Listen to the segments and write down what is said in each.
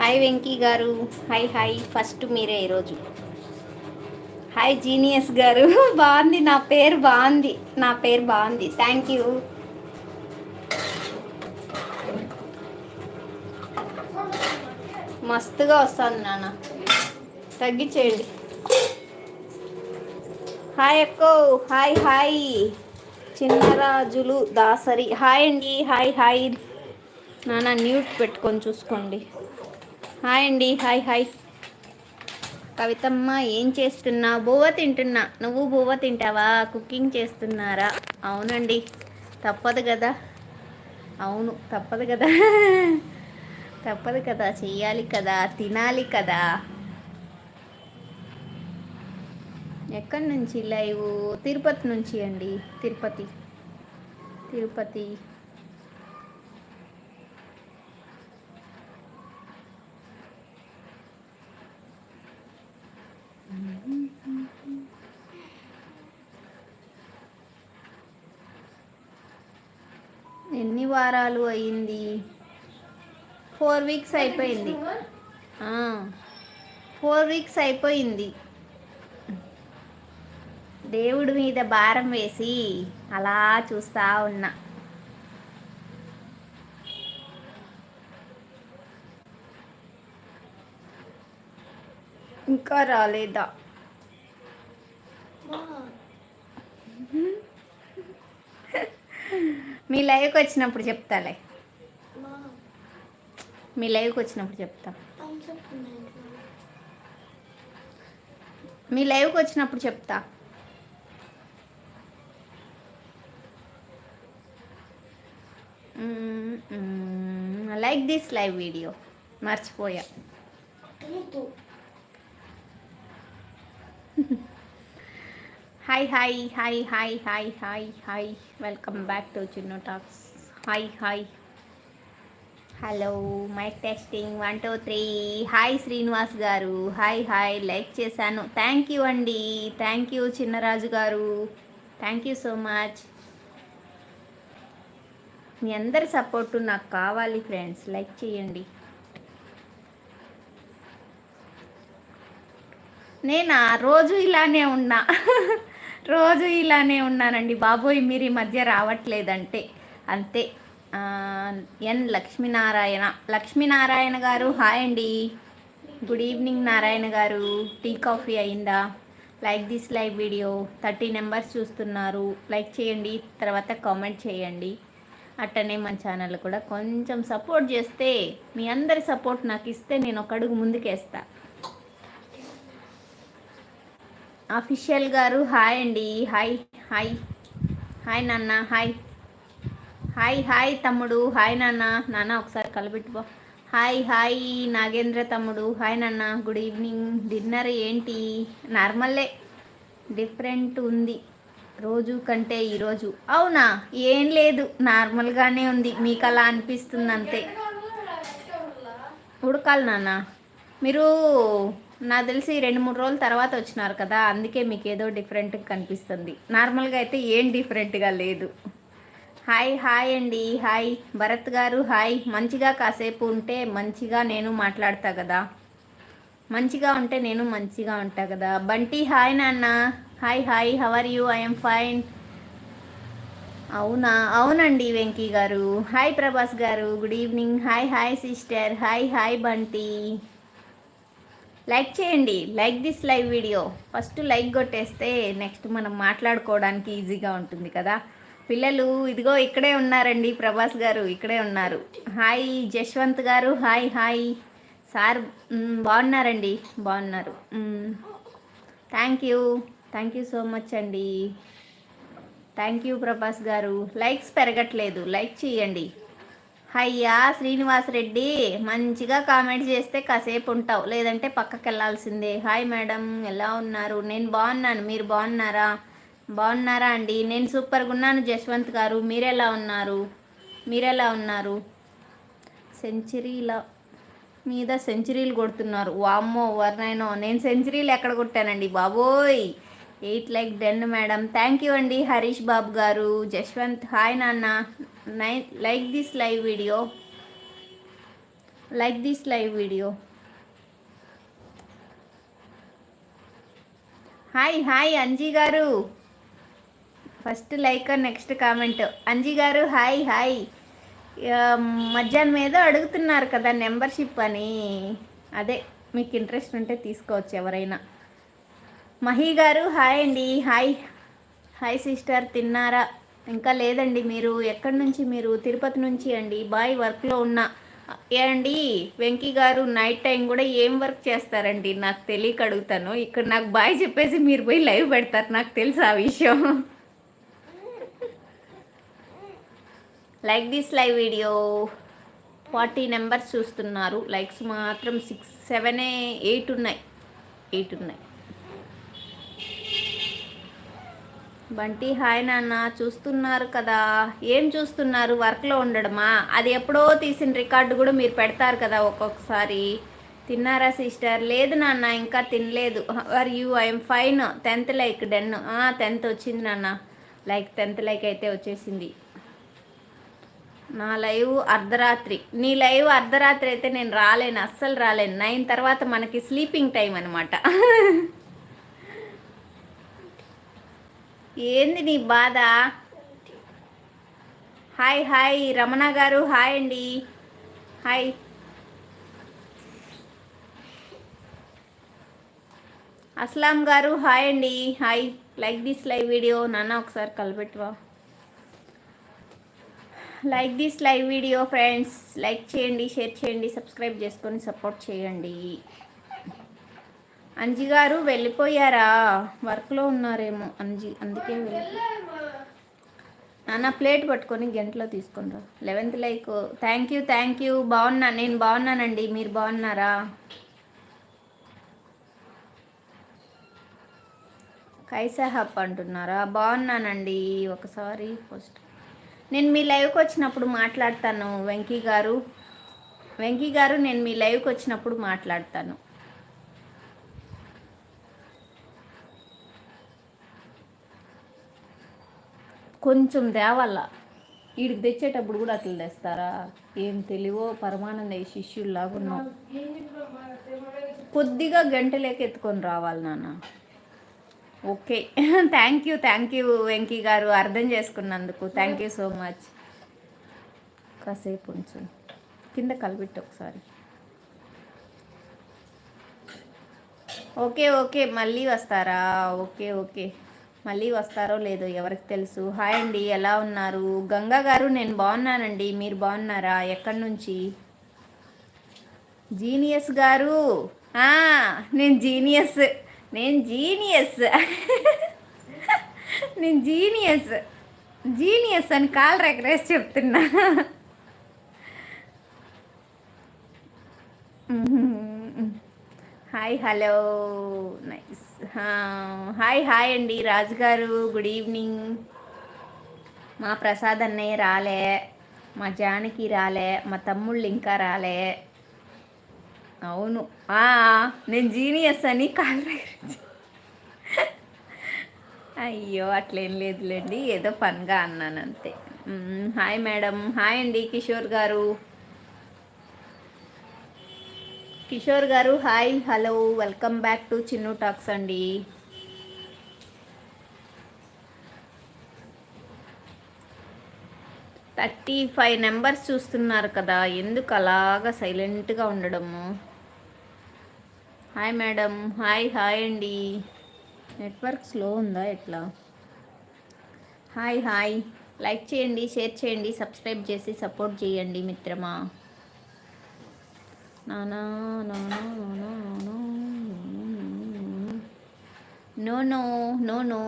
Hi Venky garu. Hi hi. First మీరే ఈరోజు. Hi genius గారు. బాగుంది. నా పేరు బాగుంది. నా పేరు బాగుంది. థ్యాంక్ యూ మస్తుగా వస్తుంది నాన్న. తగ్గించేయండి. హాయ్ అక్కో. Hi hi. Chinnarajulu Dasari. Hi అండి. Hi hi. నాన్న న్యూట్ పెట్టుకొని చూసుకోండి. హాయ్ అండి హాయ్ హాయ్. కవితమ్మ ఏం చేస్తున్నా? బువ్వ తింటున్నా. నువ్వు బువ్వ తింటావా? కుకింగ్ చేస్తున్నారా? అవునండి. తప్పదు కదా. అవును తప్పదు కదా. తప్పదు కదా. చెయ్యాలి కదా. తినాలి కదా. ఎక్కడి నుంచి లైవ్? తిరుపతి నుంచి అండి. తిరుపతి. తిరుపతి. వారాలు అయింది ఫోర్ వీక్స్ అయిపోయింది. ఫోర్ వీక్స్ అయిపోయింది. దేవుడి మీద భారం వేసి అలా చూస్తా ఉన్నా. ఇంకా రాలేదా? మీ లైవ్కి వచ్చినప్పుడు చెప్తాలే. మీ లైవ్కి వచ్చినప్పుడు చెప్తా. మీ లైవ్కి వచ్చినప్పుడు చెప్తా. లైక్ దిస్ లైవ్ వీడియో మర్చిపోయా. Hi hi hi hi hi hi hi welcome back to Chinna talks hi hi hello mic testing one two three hi Srinivas garu. Hi hi like చేశాను. థ్యాంక్ యూ అండి thank you Chinnaraju garu. Thank you so much మీ అందరి support నాకు కావాలి friends like చేయండి. నేను రోజు ఇలానే ఉన్నా. రోజు ఇలానే ఉన్నానండి. బాబోయ్ మీరు ఈ మధ్య రావట్లేదంటే. అంతే. ఎన్ లక్ష్మీనారాయణ. లక్ష్మీనారాయణ గారు హాయ్ అండి. Good evening Narayana garu. Tea coffee అయిందా? Like this live video. Thirty numbers చూస్తున్నారు. లైక్ చేయండి. తర్వాత కామెంట్ చేయండి. అట్టనే మన ఛానల్ కూడా కొంచెం సపోర్ట్ చేస్తే మీ అందరి సపోర్ట్ నాకు ఇస్తే నేను ఒక అడుగు ముందుకేస్తాను అఫీషియల్ గారు హాయ్ అండి. Hi hi. హాయ్ నాన్న హాయ్. హాయ్ హాయ్ తమ్ముడు. హాయ్ నాన్న. నాన్న ఒకసారి కలబెట్టుకో హాయ్ హాయ్ నాగేంద్ర తమ్ముడు. హాయ్ నాన్న. Good evening. డిన్నర్ ఏంటి? నార్మల్లే. డిఫరెంట్ ఉంది. రోజు కంటే ఈరోజు అవునా? ఏం లేదు. నార్మల్గానే ఉంది. మీకు అలా అనిపిస్తుంది అంతే. ఉడకాలి నాన్న. మీరు నాకు తెలిసి రెండు మూడు రోజుల తర్వాత వచ్చినారు కదా అందుకే మీకు ఏదో డిఫరెంట్గా కనిపిస్తుంది. నార్మల్గా అయితే ఏం డిఫరెంట్గా లేదు. హాయ్ హాయ్ అండి హాయ్ భరత్ గారు హాయ్ మంచిగా కాసేపు ఉంటే మంచిగా నేను మాట్లాడతా కదా. మంచిగా ఉంటే నేను మంచిగా ఉంటా కదా. బంటి హాయ్ నాన్న. Hi hi how are you I'm fine అవునా? అవునండి Venky garu. Hi Prabhas garu. Good evening hi hi sister hi hi Bunty. Like చేయండి. Like this live video. First like కొట్టేస్తే నెక్స్ట్ మనం మాట్లాడుకోవడానికి ఈజీగా ఉంటుంది కదా. పిల్లలు ఇదిగో ఇక్కడే ఉన్నారండి ప్రభాస్ గారు ఇక్కడే ఉన్నారు. హాయ్ జశ్వంత్ గారు హాయ్ హాయ్. సార్ బాగున్నారండి? బాగున్నారు. Thank you. Thank you so much అండి. Thank you Prabhas garu. Likes పెరగట్లేదు. Like చేయండి. అయ్యా శ్రీనివాసరెడ్డి మంచిగా కామెంట్ చేస్తే కాసేపు ఉంటావు. లేదంటే పక్కకి వెళ్ళాల్సిందే. హాయ్ మేడం ఎలా ఉన్నారు? నేను బాగున్నాను. మీరు బాగున్నారా? బాగున్నారా అండి? నేను సూపర్గా ఉన్నాను జశ్వంత్ గారు. మీరెలా ఉన్నారు? మీరెలా ఉన్నారు? సెంచరీల మీద సెంచరీలు కొడుతున్నారు. వామ్మో వర్నైనో నేను సెంచరీలు ఎక్కడ కొట్టానండి? బాబోయ్! Eight like then madam. Thank you అండి హరీష్ బాబు గారు. జశ్వంత్ హాయ్ నాన్న. Nine like this live video like this live video hi hi Anji garu. First like next comment Anji garu hi hi మధ్యాహ్నం ఏదో అడుగుతున్నారు కదా నెంబర్షిప్ అని. అదే మీకు ఇంట్రెస్ట్ ఉంటే తీసుకోవచ్చు ఎవరైనా. మహి గారు హాయ్ అండి. హాయ్ హాయ్ సిస్టర్ తిన్నారా? ఇంకా లేదండి మీరు ఎక్కడి నుంచి మీరు తిరుపతి నుంచి అండి బాయ్ వర్క్లో ఉన్న ఏ అండి వెంకీ గారు నైట్ టైం కూడా ఏం వర్క్ చేస్తారండి? నాకు తెలియక అడుగుతాను. ఇక్కడ నాకు బాయ్ చెప్పేసి మీరు పోయి లైవ్ పెడతారు నాకు తెలుసు ఆ విషయం. Like this live video. Forty numbers చూస్తున్నారు. లైక్స్ మాత్రం సిక్స్ సెవెన్ ఎయిట్ ఉన్నాయి. ఎయిట్ ఉన్నాయి. బంటి హాయ్ నాన్న చూస్తున్నారు కదా. ఏం చూస్తున్నారు? వర్క్లో ఉండడమా? అది ఎప్పుడో తీసిన రికార్డు కూడా మీరు పెడతారు కదా ఒక్కొక్కసారి. తిన్నారా సిస్టర్? లేదు నాన్న ఇంకా తినలేదు. Are you I'm fine tenth like then tenth వచ్చింది నాన్న. లైక్ టెన్త్ లైక్ అయితే వచ్చేసింది. నా లైవ్ అర్ధరాత్రి. నీ లైవ్ అర్ధరాత్రి అయితే నేను రాలేను అస్సలు రాలేను. నైన్ తర్వాత మనకి స్లీపింగ్ టైం అనమాట ఏంది నీ బాధ? హాయ్ హాయ్ రమణ గారు హాయ్ అండి. హాయ్. అస్లాం గారు హాయ్ అండి. Hi. Like this live video నాన్న ఒకసారి కలిపెట్టువా like this live video friends. Like చేయండి షేర్ చేయండి సబ్స్క్రైబ్ చేసుకొని సపోర్ట్ చేయండి. అంజి గారు వెళ్ళిపోయారా? వర్క్లో ఉన్నారేమో అంజి అందుకే వెళ్ళి నాన్న ప్లేట్ పట్టుకొని గంటలో తీసుకుని రా. Eleventh like. Thank you thank you బాగున్నా నేను బాగున్నానండి మీరు బాగున్నారా? కైసాహప్ అంటున్నారా? బాగున్నానండి ఒకసారి ఫస్ట్ నేను మీ లైవ్కి వచ్చినప్పుడు మాట్లాడతాను వెంకీ గారు. వెంకీ గారు నేను మీ లైవ్కి వచ్చినప్పుడు మాట్లాడతాను. కొంచెం తేవాల. వీడికి తెచ్చేటప్పుడు కూడా అట్లా తెస్తారా? ఏం తెలివో పరమానంద శిష్యుల్లాగా ఉన్నావు. కొద్దిగా గంటలేక ఎత్తుకొని రావాలి నాన్న. Okay. Thank you thank you Venky garu. అర్థం చేసుకున్నందుకు. థ్యాంక్ యూ సో మచ్ కాసేపు ఉంచు. కింద కలిపెట్టు ఒకసారి. Okay okay. మళ్ళీ వస్తారా? Okay okay. మళ్ళీ వస్తారో లేదో ఎవరికి తెలుసు. హాయ్ అండి ఎలా ఉన్నారు? గంగా గారు నేను బాగున్నానండి. మీరు బాగున్నారా? ఎక్కడి నుంచి? జీనియస్ గారు. నేను జీనియస్. నేను జీనియస్. నేను జీనియస్. జీనియస్ అని కాల్ రెగరేసి చెప్తున్నా. Hi hello. నై హాయ్ హాయ్ అండి. రాజు గారు గుడ్ ఈవినింగ్. మా ప్రసాద్ అన్నయ్య రాలే మా జానకి రాలే మా తమ్ముళ్ళు ఇంకా రాలే. అవును. నేను జీనియస్ అని కాల్ అయ్యో అట్లేం లేదులేండి. ఏదో ఫన్గా అన్నాను అంతే. Hi madam. హాయ్ అండి కిషోర్ గారు. కిషోర్ గారు hi hello welcome back to Chinnu talks అండి. థర్టీ ఫైవ్ నెంబర్స్ చూస్తున్నారు కదా ఎందుకు అలాగా సైలెంట్గా ఉండడము? హాయ్ మేడం హాయ్ హాయ్ అండి. నెట్వర్క్ స్లో ఉందా ఎట్లా? Hi hi. లైక్ చేయండి షేర్ చేయండి సబ్స్క్రైబ్ చేసి సపోర్ట్ చేయండి మిత్రమా. నానా నానా నానా నానా no no no no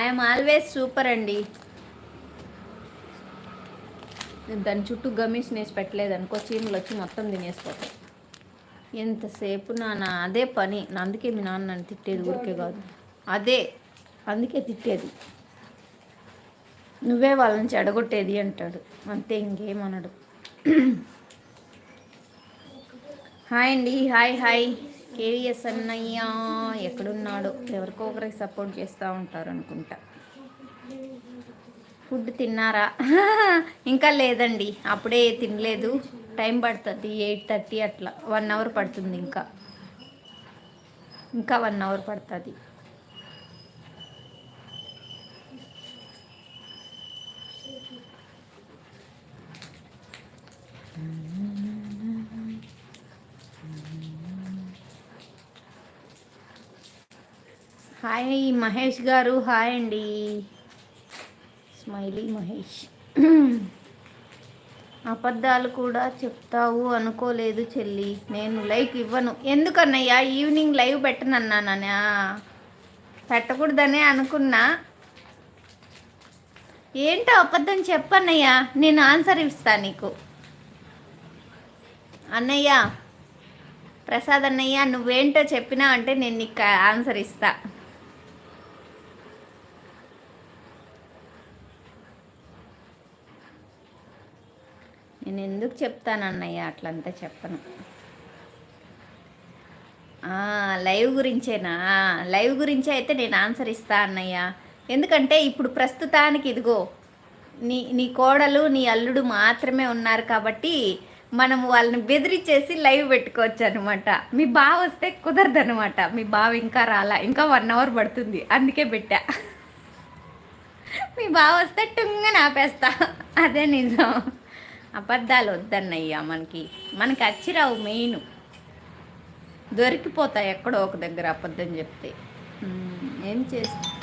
I'm always super అండి. దాని చుట్టూ గమీస్ నేసి పెట్టలేదు అనుకో చీమలు వచ్చి మొత్తం తినేసిపోతాయి. ఎంతసేపు నాన్న అదే పని. నా అందుకే మీ నాన్న నన్ను తిట్టేది ఊరికే కాదు. అదే అందుకే తిట్టేది. నువ్వే వాళ్ళని చెడగొట్టేది అంటాడు. అంతే ఇంకేమనడు హాయ్ అండి హాయ్ హాయ్. కేవీఎస్ అన్నయ్య ఎక్కడున్నాడు ఎవరికో ఒకరికి సపోర్ట్ చేస్తూ ఉంటారు అనుకుంటా. ఫుడ్ తిన్నారా? ఇంకా లేదండి అప్పుడే తినలేదు. టైం పడుతుంది ఎయిట్ థర్టీ అట్లా. వన్ అవర్ పడుతుంది ఇంకా. ఇంకా వన్ అవర్ పడుతుంది. హాయ్ మహేష్ గారు హాయ్ అండి. స్మైలీ మహేష్. అబద్ధాలు కూడా చెప్తావు అనుకోలేదు చెల్లి. నేను లైక్ ఇవ్వను. ఎందుకన్నయ్యా? ఈవినింగ్ లైవ్ పెట్టనన్నానా పెట్టకూడదనే అనుకున్నా. ఏంటో అబద్ధం చెప్పన్నయ్యా? నేను ఆన్సర్ ఇస్తా నీకు. అన్నయ్య ప్రసాద్ అన్నయ్య నువ్వేంటో చెప్పినా అంటే నేను నీకు ఆన్సర్ ఇస్తా. నేను ఎందుకు చెప్తాను అన్నయ్య అట్లంతా చెప్పను. లైవ్ గురించేనా? లైవ్ గురించే అయితే నేను ఆన్సర్ ఇస్తా అన్నయ్య. ఎందుకంటే ఇప్పుడు ప్రస్తుతానికి ఇదిగో నీ నీ కోడలు నీ అల్లుడు మాత్రమే ఉన్నారు కాబట్టి మనం వాళ్ళని బెదిరించేసి లైవ్ పెట్టుకోవచ్చు అనమాట మీ బావ వస్తే కుదరదు అనమాట మీ బావ ఇంకా రాలా ఇంకా వన్ అవర్ పడుతుంది. అందుకే పెట్టా. మీ బావ వస్తే టుంగ ఆపేస్తా. అదే నిజం. అబద్ధాలు వద్దన్నయ్యా మనకి. మనకి అచ్చిరావు మెయిన్. దొరికిపోతాయి ఎక్కడో ఒక దగ్గర అబద్ధం చెప్తే. ఏం చేస్తా?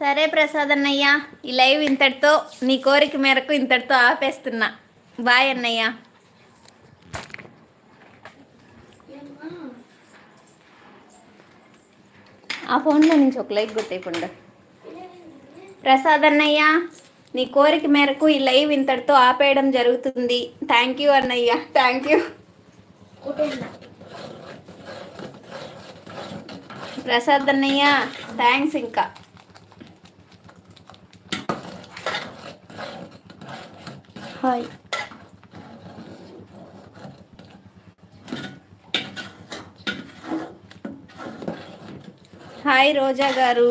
సరే ప్రసాద్ అన్నయ్య ఈ లైవ్ ఇంతటితో నీ కోరిక మేరకు ఇంతటితో ఆపేస్తున్నా. బాయ్ అన్నయ్య. ఆ ఫోన్లో నుంచి ఒక లైక్ కొట్టేయకుండా. ప్రసాద్ అన్నయ్య నీ కోరిక మేరకు ఈ లైవ్ ఇంతటితో ఆపేయడం జరుగుతుంది. థ్యాంక్ యూ అన్నయ్య. థ్యాంక్ యూ ప్రసాద్ అన్నయ్య థ్యాంక్స్ ఇంకా. హాయ్ హాయ్ రోజా గారు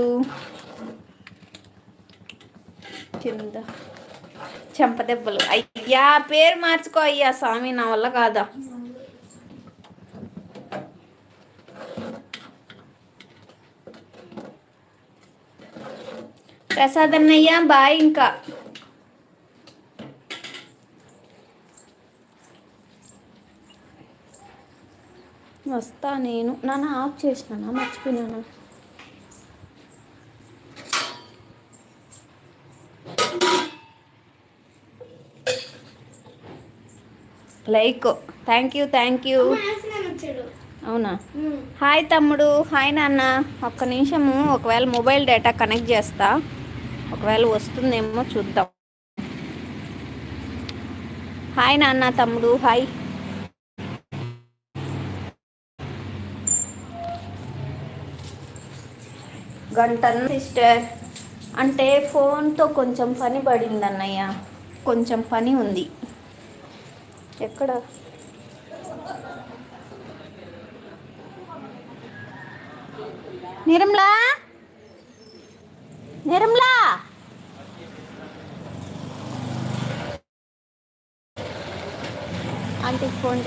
కింద. చెంపదెబ్బలు. అయ్యా పేరు మార్చుకో అయ్యా స్వామి నా వల్ల కాదా? ప్రసాద్ అన్నయ్య బాయ్ ఇంకా. వస్తా నేను. నాన్న ఆఫ్ చేసినానా? మర్చిపోయినానా? Like thank you thank you. అవునా? హాయ్ తమ్ముడు. హాయ్ నాన్న. ఒక్క నిమిషము ఒకవేళ మొబైల్ డేటా కనెక్ట్ చేస్తా. ఒకవేళ వస్తుందేమో చూద్దాం. హాయ్ నాన్న తమ్ముడు హాయ్. గంట సిస్టర్ అంటే ఫోన్తో కొంచెం పని పడింది అన్నయ్య కొంచెం పని ఉంది. ఎక్కడ? నిర్మలా? నిర్మలా? అంటే ఫోన్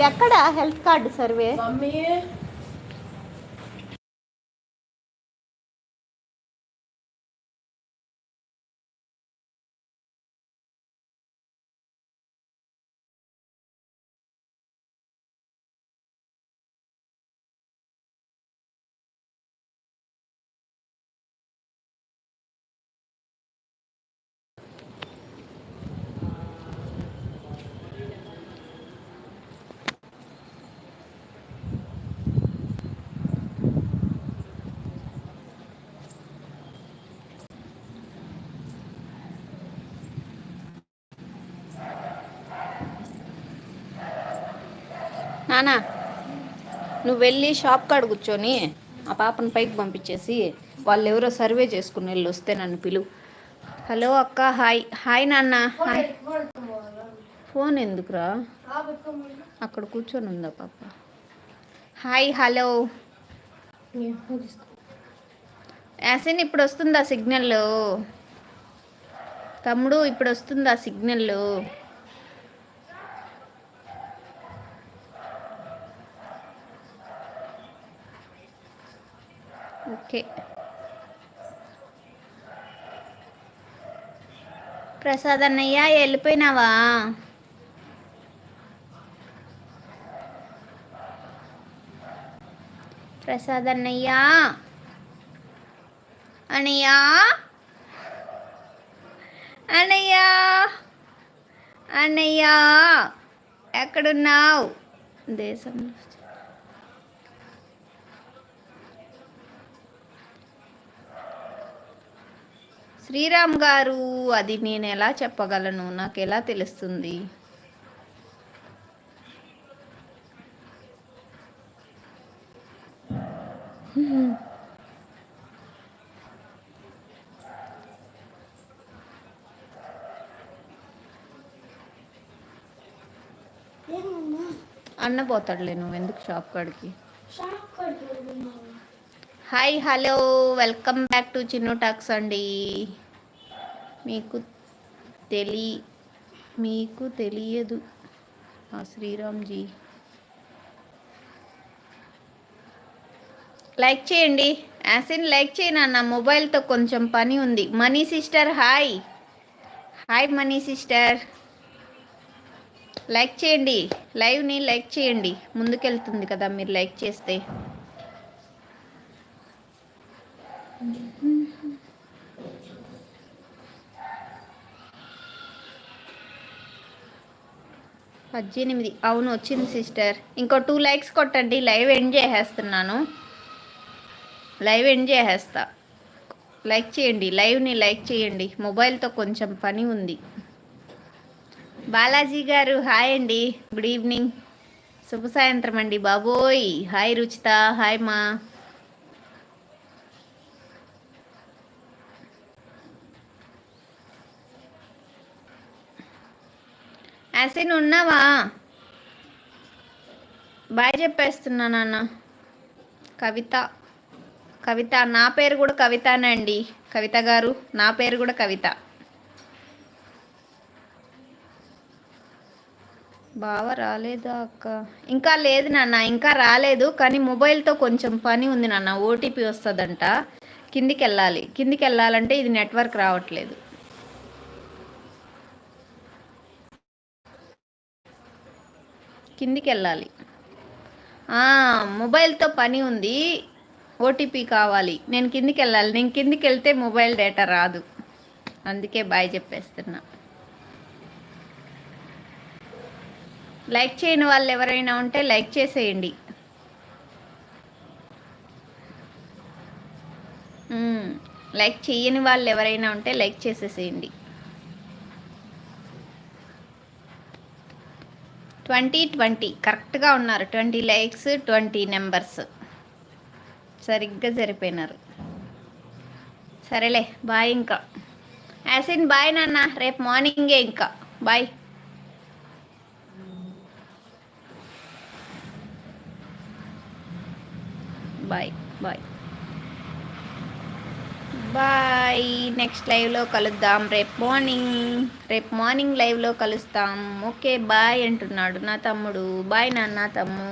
ఎక్కడ? Health card survey? నానా నువ్వు వెళ్ళి షాప్ కాడ కూర్చొని ఆ పాపను పైకి పంపించేసి వాళ్ళు ఎవరో సర్వే చేసుకుని వెళ్ళి వస్తే నన్ను పిలువు. హలో అక్క హాయ్. హాయ్ నాన్న హాయ్. ఫోన్ ఎందుకురా? అక్కడ కూర్చొని ఉందా పాప? Hi hello. యాసిన్ ఇప్పుడు వస్తుందా సిగ్నల్? తమ్ముడు ఇప్పుడు వస్తుందా సిగ్నల్? ఓకే. ప్రసాద్ అన్నయ్య వెళ్ళిపోయినావా? ప్రసాద్ అన్నయ్య? అన్నయ్య? అన్నయ్య? అన్నయ్య ఎక్కడున్నావు? దేశంలో శ్రీరామ్ గారు అది నేను ఎలా చెప్పగలను? నాకు ఎలా తెలుస్తుంది? అన్న పోతాడులే నువ్వు ఎందుకు షాప్ కాడికి? Hi hello. Welcome back to Chinnu talks అండి. మీకు తెలి మీకు తెలియదు. ఆ శ్రీరామ్జీ. లైక్ చేయండి. యాసిన్ లైక్ చేయను అన్న మొబైల్తో కొంచెం పని ఉంది. Mani sister hi. Hi Mani sister. Like చేయండి. లైవ్ని లైక్ చేయండి. ముందుకెళ్తుంది కదా మీరు లైక్ చేస్తే. పద్దెనిమిది. అవును వచ్చింది సిస్టర్. ఇంకో టూ లైక్స్ కొట్టండి. లైవ్ ఎండ్ చేసేస్తున్నాను. లైవ్ ఎండ్ చేసేస్తా. లైక్ చేయండి. లైవ్ని లైక్ చేయండి. మొబైల్తో కొంచెం పని ఉంది. బాలాజీ గారు హాయ్ అండి. Good evening. శుభ సాయంత్రం అండి బాబోయ్. హాయ్ రుచిత. హాయ్ మా. యాసిన్ ఉన్నావా బాయ్ చెప్పేస్తున్నా నాన్న. కవిత. కవిత నా పేరు కూడా కవితనండి కవిత గారు నా పేరు కూడా కవిత. బావ రాలేదా అక్క? ఇంకా లేదు నాన్న ఇంకా రాలేదు కానీ మొబైల్తో కొంచెం పని ఉంది నాన్న. ఓటీపీ వస్తుందంట కిందికి వెళ్ళాలి కిందికి వెళ్ళాలంటే ఇది నెట్వర్క్ రావట్లేదు. కిందికి వెళ్ళాలి మొబైల్తో పని ఉంది. ఓటీపీ కావాలి. నేను కిందికి వెళ్ళాలి నేను కిందికి వెళ్తే మొబైల్ డేటా రాదు. అందుకే బాయ్ చెప్పేస్తున్నా. లైక్ చేయని వాళ్ళు ఎవరైనా ఉంటే లైక్ చేసేయండి. లైక్ చేయని వాళ్ళు ఎవరైనా ఉంటే లైక్ చేసేసేయండి. Twenty twenty. కరెక్ట్గా ఉన్నారు. Twenty likes twenty numbers. సరిగ్గా సరిపోయినారు సరేలే బాయ్ ఇంకా. యాసిన్ బాయ్ నాన్న. రేపు మార్నింగే ఇంకా. Bye. Bye bye. Bye next లైవ్లో కలుద్దాం. రేపు మార్నింగ్ రేపు మార్నింగ్ లైవ్లో కలుస్తాం. ఓకే బాయ్ అంటున్నాడు నా తమ్ముడు. బాయ్ నాన్న తమ్ము.